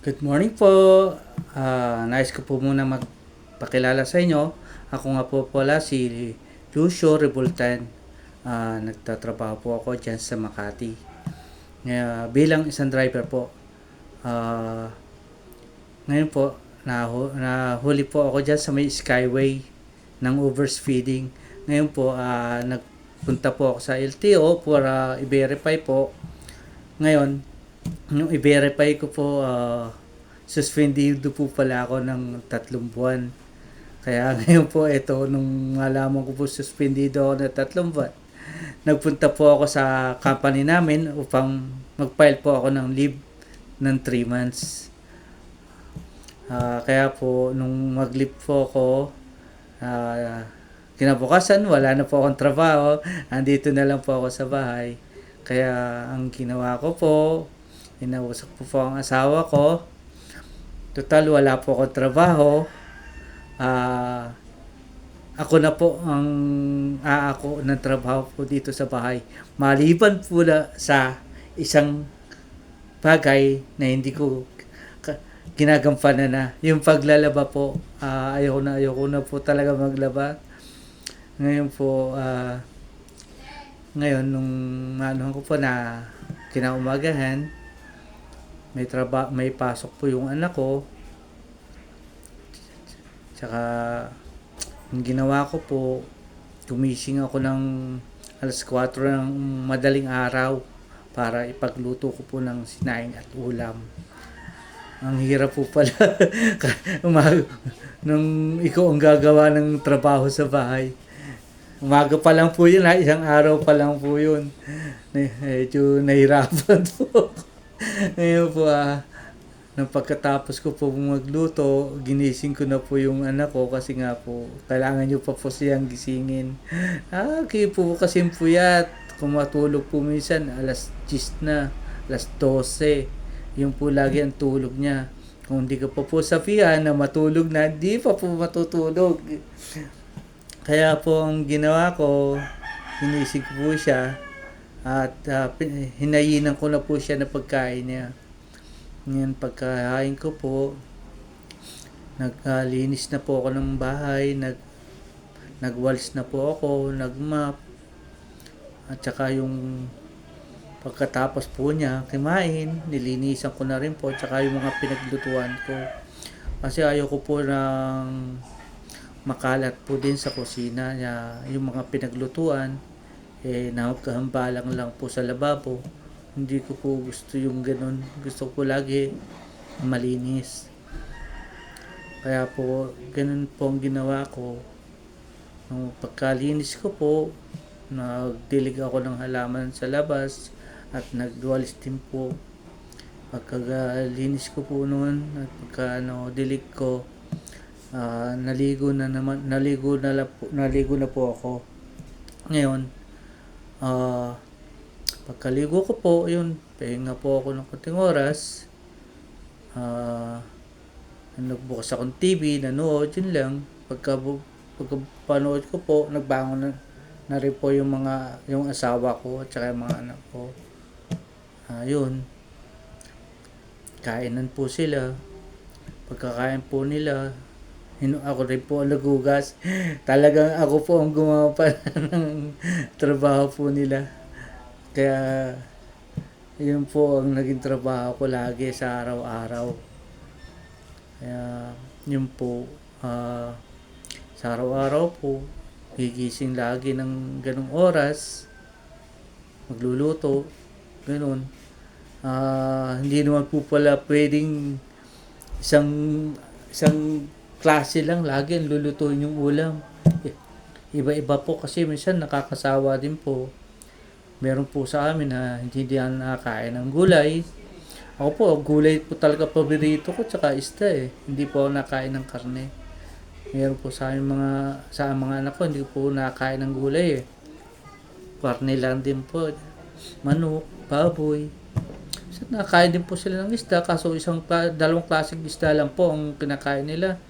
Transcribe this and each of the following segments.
Good morning po. Ah, nais ko po muna magpakilala sa inyo. Ako nga po pala si Lucio Rebultan. Ah, nagtatrabaho po ako dyan sa Makati. Ngayon, bilang isang driver po. Ah, ngayon po, nahu- nahuli po ako dyan sa may Skyway ng overspeeding. Ngayon po, ah, nagpunta po ako sa LTO para i-verify po. Ngayon, yung i-verify ko po, ah, suspendido po pala ako ng tatlong buwan. Kaya ngayon po, ito, nung malaman ko po suspendido ako ng tatlong buwan, nagpunta po ako sa company namin upang mag-file po ako ng leave ng 3 months. Ah, kaya po, nung mag-leave po ako, ah, kinabukasan, wala na po akong trabaho. Andito na lang po ako sa bahay. Kaya ang ginawa ko po, inausap po po ang asawa ko. Total, wala po akong trabaho. Ah, ako na po ang aako ng trabaho po dito sa bahay. Maliban po na sa isang bagay na hindi ko ginagampanan na. Yung paglalaba po, ah, ayoko na, ayoko na po talaga maglaba. Ngayon po, ah, ngayon, nung ano ko po na kinaumagahan, may traba may pasok po yung anak ko. Tsaka, ang ginawa ko po, gumising ako ng alas 4 ng madaling araw para ipagluto ko po ng sinaing at ulam. Ang hirap po pala. Nung ikaw ang gagawa ng trabaho sa bahay. Umaga pa lang po yun ha, isang araw pa lang po yun. Medyo nahirapan po. Ngayon po ah, nang pagkatapos ko po magluto, ginising ko na po yung anak ko kasi nga po, kailangan nyo pa po siyang gisingin. Ah, kayo po kasi puyat. Kung matulog po minsan, alas 10 na, alas 12. Yung po lagi ang tulog niya. Kung hindi ka pa po sabihan na matulog na, di pa po matutulog. Kaya po ang ginawa ko, hinisig ko po siya at uh, hinayinan ko na po siya na pagkain niya. Ngayon pagkain ko po, naglinis na po ako ng bahay, nag nagwalis na po ako, nagmap. At saka yung pagkatapos po niya kumain, nilinisan ko na rin po, tsaka yung mga pinaglutuan ko. Kasi ayoko po ng makalat po din sa kusina niya yung mga pinaglutuan eh nakakahambalang lang po sa lababo. Hindi ko po gusto yung ganun. Gusto ko lagi malinis. Kaya po ganun po ang ginawa ko. Nung pagkalinis ko po nagdilig ako ng halaman sa labas at nagwalis din po. Pagkalinis ko po noon at pagka ano, dilig ko Ah, naligo na naman naligo na naligo na po ako. Ngayon ah pagkaligo ko po yun pahinga po ako ng konting oras. Ah nagbukas akong TV nanood yun lang. Pagka pagka panood ko po nagbangon na, na rin po yung mga yung asawa ko at saka yung mga anak ko. Ah yun. Kainan po sila. Pagkakain po nila Hino, ako rin po ang nagugas. Talagang ako po ang gumawa ng trabaho po nila. Kaya, yun po ang naging trabaho ko lagi sa araw-araw. Kaya, yun po, ah, sa araw-araw po, gigising lagi ng ganong oras, magluluto, ganun. Ah, hindi naman po pala pwedeng isang isang klase lang lagi ang lulutuin yung ulam. Iba-iba po kasi minsan nakakasawa din po. Meron po sa amin na hindi diyan nakakain ng gulay. Ako po, gulay po talaga paborito ko tsaka isda eh. Hindi po ako nakain ng karne. Meron po sa amin mga sa mga anak ko hindi po nakakain ng gulay eh. Karne lang din po. Manok, baboy. So, nakakain din po sila ng isda kaso isang dalawang klaseng isda lang po ang kinakain nila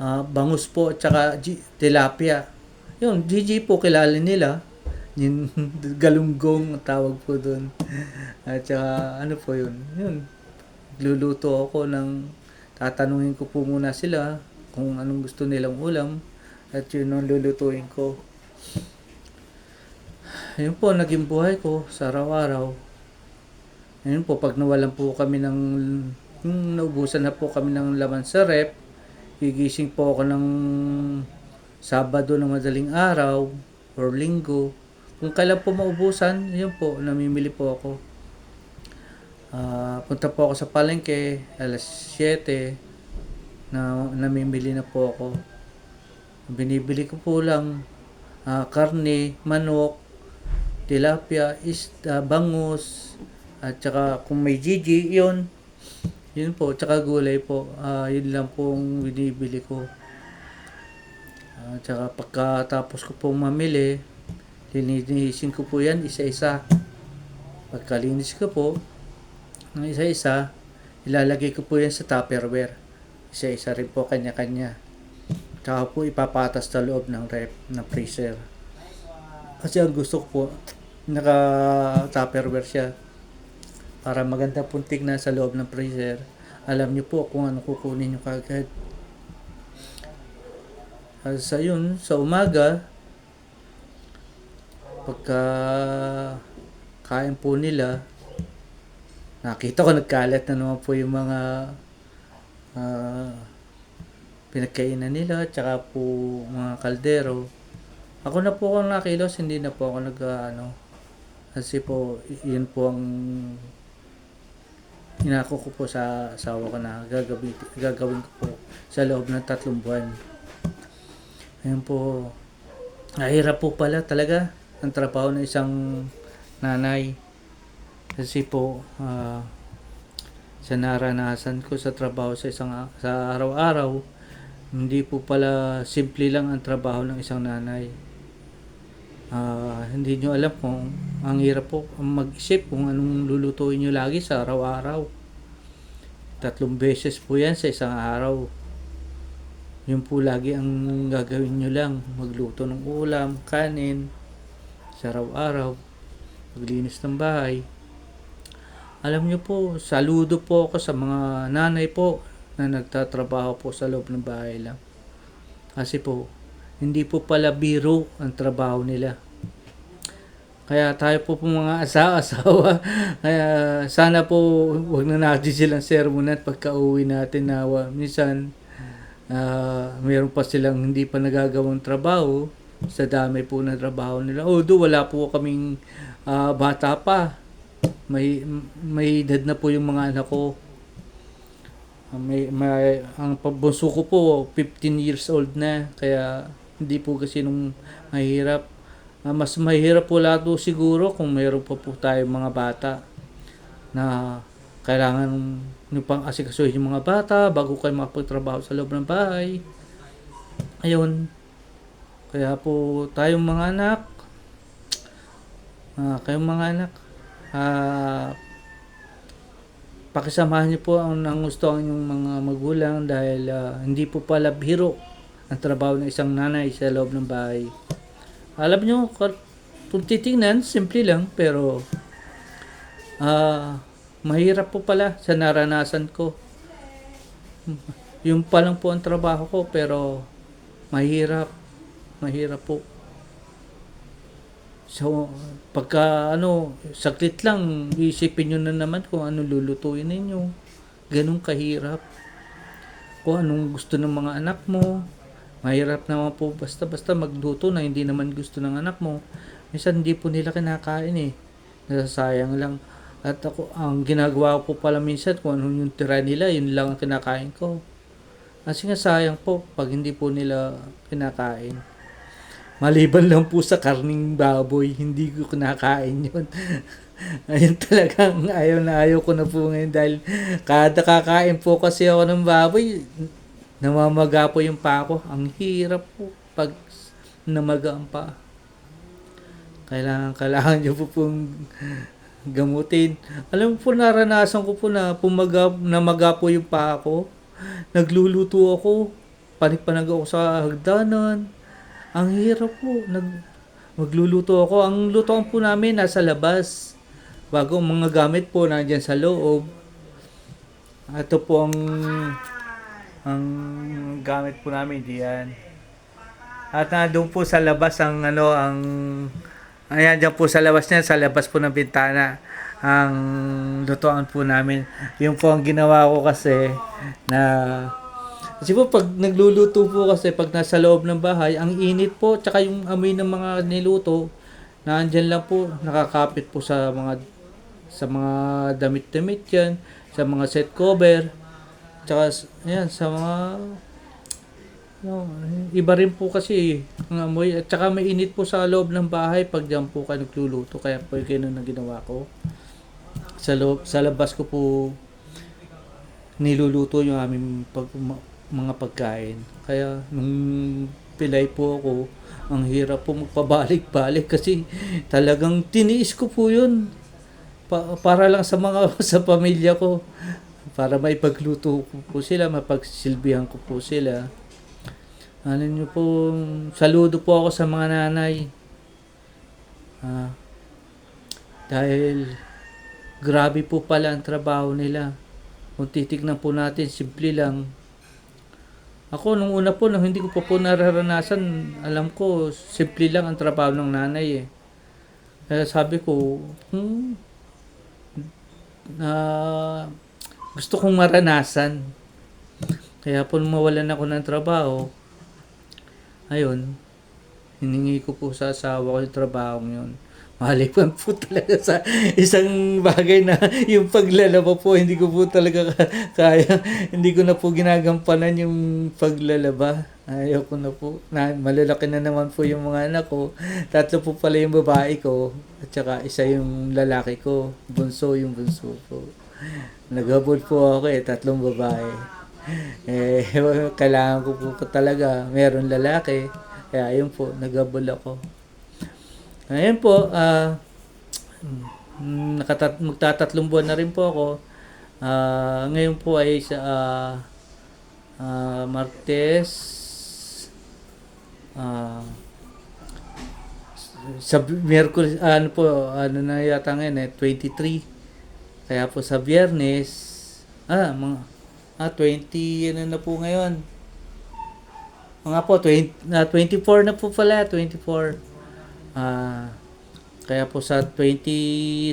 uh, bangus po at saka G- tilapia. Yun, GG po kilala nila. Yung galunggong tawag po doon. At saka ano po yun. Yun. Luluto ako ng tatanungin ko po muna sila kung anong gusto nilang ulam at yun ang lulutuin ko. Yun po, naging buhay ko sa araw-araw. Ayun po, pag nawalan po kami ng, yung naubusan na po kami ng laman sa rep, gigising po ako ng Sabado ng madaling araw or linggo. Kung kailan po maubusan, yun po, namimili po ako. Ah, punta po ako sa palengke, alas 7, na namimili na po ako. Binibili ko po lang ah, karne, manok, tilapia, isda, bangus, at saka kung may gigi, yun. Yun po, tsaka gulay po. Ah, yun lang po ang binibili ko. At saka pagkatapos ko po mamili, linisin ko po yan isa-isa. Pagkalinis ko po, ng isa-isa, ilalagay ko po yan sa tupperware. Isa-isa rin po kanya-kanya. Tsaka po ipapatas sa loob ng rep, ng freezer. Kasi ang gusto ko po, naka-tupperware siya. Para maganda pong tignan sa loob ng freezer. Alam niyo po kung ano kukunin niyo kagad. At sa yun, sa umaga, pagka kain po nila, nakita ko nagkalat na naman po yung mga ah, pinagkainan nila, tsaka po mga kaldero. Ako na po ang nakilos, hindi na po ako nag ah, ano, kasi po, yun po ang inako ko po sa asawa ko na gagawin, gagawin ko po sa loob ng tatlong buwan. Ayun po, nahirap po pala talaga ang trabaho ng isang nanay. Kasi po, ah, sa naranasan ko sa trabaho sa isang sa araw-araw, hindi po pala simple lang ang trabaho ng isang nanay. Ah, hindi nyo alam kung ang hirap po mag-isip kung anong lulutuin nyo lagi sa araw-araw. Tatlong beses po yan sa isang araw. Yun po lagi ang gagawin nyo lang. Magluto ng ulam, kanin, sa araw-araw. Maglinis ng bahay. Alam nyo po, saludo po ako sa mga nanay po na nagtatrabaho po sa loob ng bahay lang. Kasi po, hindi po pala biro ang trabaho nila. Kaya tayo po po mga asa-asawa, kaya sana po wag na natin silang sermonan pagka uwi natin na minsan ah meron pa silang hindi pa nagagawang trabaho sa dami po ng trabaho nila. Although wala po kaming ah, bata pa. May may edad na po yung mga anak ko. Ah, may, may ang pabunso ko po 15 years old na kaya hindi po kasi nung mahirap Ah, mas mahirap po lahat po siguro kung mayroon pa po tayong mga bata na kailangan nyo pang asikasuhin yung mga bata bago kayo makapagtrabaho sa loob ng bahay. Ayun. Kaya po tayong mga anak, ah, kayong mga anak, ah, pakisamahan niyo po ang nangusto ang inyong mga magulang dahil ah, hindi po pala biro ang trabaho ng isang nanay sa loob ng bahay. Alam nyo, kung titingnan, simple lang, pero ah mahirap po pala sa naranasan ko. Yung pa lang po ang trabaho ko, pero mahirap. Mahirap po. So, pagka ano, saklit lang, isipin nyo na naman kung ano lulutuin ninyo. Ganun kahirap. Kung anong gusto ng mga anak mo. Mahirap naman po basta-basta magluto na hindi naman gusto ng anak mo. Minsan hindi po nila kinakain eh. Nasasayang lang. At ako, ang ginagawa ko pala minsan kung ano yung tira nila, yun lang ang kinakain ko. Kasi nga sayang po pag hindi po nila kinakain. Maliban lang po sa karning baboy, hindi ko kinakain yun. Ayun talagang ayaw na ayaw ko na po ngayon dahil kada kakain po kasi ako ng baboy, namamaga po yung pa ko. Ang hirap po pag namaga ang pa. Kailangan, kailangan nyo po pong gamutin. Alam po, naranasan ko po na pumaga, namaga po yung pa ko. Nagluluto ako. Panik-panag ako sa hagdanan. Ang hirap po. Nag, magluluto ako. Ang lutoan po namin nasa labas. Bago mga gamit po nandyan sa loob. Ito po ang ang gamit po namin diyan. At nandun po sa labas ang ano ang ayan dyan po sa labas niya sa labas po ng bintana ang lutuan po namin. Yung po ang ginawa ko kasi na kasi po pag nagluluto po kasi pag nasa loob ng bahay, ang init po tsaka yung amoy ng mga niluto na andyan lang po nakakapit po sa mga sa mga damit-damit yan, sa mga set cover, tsaka ayan, sa mga no, iba rin po kasi ang amoy. At tsaka may init po sa loob ng bahay pag diyan po kayo nagluluto. Kaya po yung ganun ang ginawa ko. Sa loob sa labas ko po niluluto yung aming pag, mga pagkain. Kaya nung pilay po ako ang hirap po magpabalik-balik kasi talagang tiniis ko po yun. Pa- para lang sa mga sa pamilya ko para maipagluto ko po sila mapagsilbihan ko po sila. Ano nyo po saludo po ako sa mga nanay. Ah, dahil grabe po pala ang trabaho nila. Kung titignan po natin simple lang. Ako nung una po nung hindi ko pa po nararanasan alam ko simple lang ang trabaho ng nanay eh. Kaya sabi ko hmm, na gusto kong maranasan. Kaya po mawalan ako ng trabaho, ayun, hiningi ko po sa asawa ko yung trabaho yun. Maliban po talaga sa isang bagay na yung paglalaba po, hindi ko po talaga ka- kaya. Hindi ko na po ginagampanan yung paglalaba. Ayaw ko na po. Na, malalaki na naman po yung mga anak ko. Tatlo po pala yung babae ko. At saka isa yung lalaki ko. Bunso yung bunso po. Nagabol po ako eh, tatlong babae. Eh, kailangan ko po talaga. Meron lalaki. Kaya ayun po, nagabol ako. Ayun po, ah, mm, nakatat magtatatlong buwan na rin po ako. Ah, ngayon po ay sa ah, ah, Martes ah, sa Miyerkules ano po ano na yata ngayon eh 23 kaya po sa Biyernes ah mga ah 20 ano na po ngayon mga po 20 na 24 na po pala 24 Ah, kaya po sa 27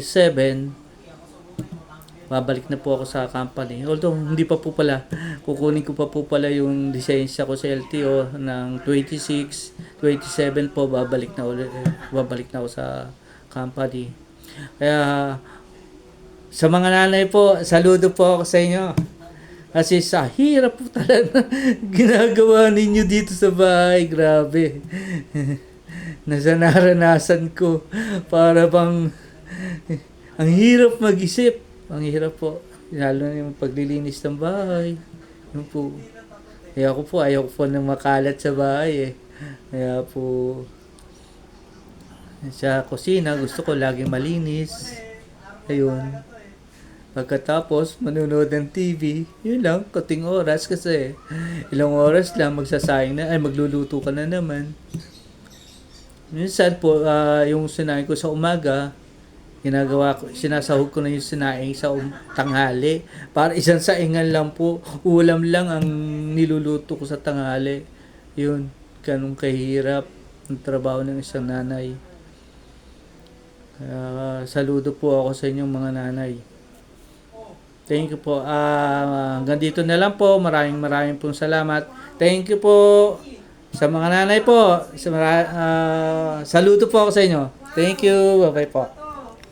babalik na po ako sa company. Although hindi pa po pala kukunin ko pa po pala yung lisensya ko sa LTO ng 26, 27 po babalik na ulit babalik na ako sa company. Kaya sa mga nanay po, saludo po ako sa inyo. Kasi sa hirap po talaga ginagawa ninyo dito sa bahay. Grabe. Nasa naranasan ko para bang ang hirap mag-isip. Ang hirap po. Lalo na yung paglilinis ng bahay. Yun po. Kaya ako po, ayaw ko po na makalat sa bahay eh. Kaya po, sa kusina, gusto ko laging malinis. Ayun. Pagkatapos, manunood ng TV, yun lang, kuting oras kasi ilang oras lang magsasayang na, ay magluluto ka na naman. Minsan po, ah, yung sinain ko sa umaga, ginagawa ko, sinasahog ko na yung sinaing sa um- tanghali. Para isang saingan lang po, ulam lang ang niluluto ko sa tanghali. Yun, ganun kahirap ang trabaho ng isang nanay. Kaya saludo po ako sa inyong mga nanay. Thank you po. Ah, hanggang dito na lang po. Maraming maraming pong salamat. Thank you po sa mga nanay po. Sa mara- ah, saludo po ako sa inyo. Thank you. Bye-bye po.